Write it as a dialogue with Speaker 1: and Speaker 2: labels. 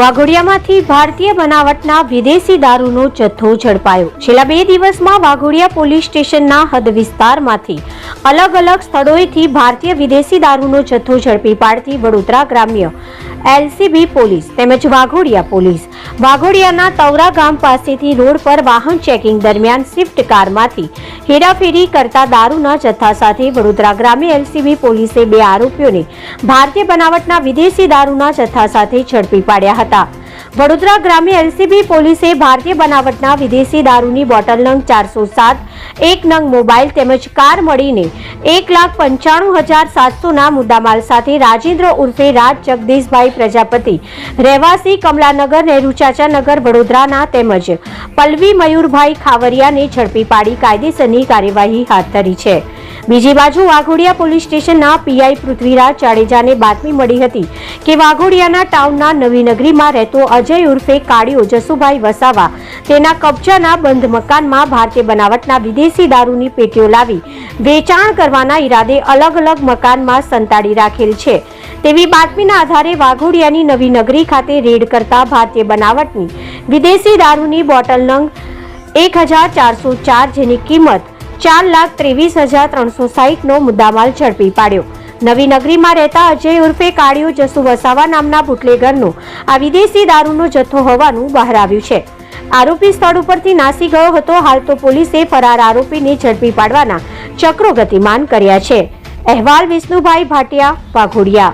Speaker 1: વાઘોડિયામાંથી ભારતીય બનાવટના વિદેશી દારૂનો જથ્થો ઝડપાયો. છેલ્લા બે દિવસમાં વાઘોડિયા પોલીસ સ્ટેશનના હદ વિસ્તારમાંથી અલગ અલગ સ્થળોએથી ભારતીય વિદેશી દારૂનો જથ્થો ઝડપી પાડતી વડોદરા ગ્રામ્ય એલસીબી પોલીસ તેમજ વાઘોડિયા પોલીસ વાઘોડિયાના તવરા ગામ પાસેથી રોડ પર વાહન ચેકિંગ દરમિયાન સ્વિફ્ટ કારમાંથી હેરાફેરી કરતા દારૂના જથ્થા સાથે વડોદરા ગ્રામ્ય એલસીબી પોલીસે બે આરોપીઓને ભારતીય બનાવટના વિદેશી દારૂના જથ્થા સાથે ઝડપી પાડ્યા હતા. વડોદરા ગ્રામ્ય એલસીબી પોલીસે ભારતીય બનાવટના વિદેશી દારૂની બોટલ નંગ ચારસો સાત, એક નંગ મોબાઈલ તેમજ કાર મળીને એક લાખ પંચાણું હજાર સાતસોના મુદ્દામાલ સાથે રાજેન્દ્ર ઉર્ફે રાજ જગદીશભાઈ પ્રજાપતિ, રહેવાસી કમલાનગર, નહેરુ ચાચાનગર વડોદરાના તેમજ પલ્લવી મયુરભાઈ ખાવરિયાને ઝડપી પાડી કાયદેસરની કાર્યવાહી હાથ ધરી છે. બીજી બાજુ વાઘોડિયા પોલીસ સ્ટેશનના પીઆઈ પૃથ્વીરાજ જાડેજાને બાતમી મળી હતી કે વાઘોડિયાના ટાઉનના નવીનગરીમાં રહેતો અજય ઉર્ફે કાળીયો જસુભાઈ વસાવા તેના કબજાના બંધ મકાનમાં ભારતીય બનાવટના વિદેશી દારૂની પેટીઓ લાવી વેચાણ કરવાના ઈરાદે અલગ અલગ મકાનમાં સંતાડી રાખેલ છે. તેવી બાતમીના આધારે વાઘોડિયાની નવી નગરી ખાતે રેડ કરતા ભારતીય બનાવટની વિદેશી દારૂની બોટલ નંગ એક હજાર ચારસો ચાર જેની કિંમત ચાર લાખ ત્રેવીસ હજાર ત્રણસો સાહીઠનો મુદ્દામાલ ઝડપી પાડ્યો. નવી નગરીમાં રહેતા અજય ઉર્ફે કાળિયો જસુ વસાવા નામના બુટલેગરનો આ વિદેશી દારૂનો જથ્થો હોવાનું બહાર આવ્યું છે. આરોપી સ્થળ ઉપરથી નાસી ગયો હતો, હાલ તો પોલીસે ફરાર આરોપીને ઝડપી પાડવાના ચક્રો ગતિમાન કર્યા છે. અહેવાલ વિષ્ણુભાઈ ભાટિયા, વાઘોડિયા.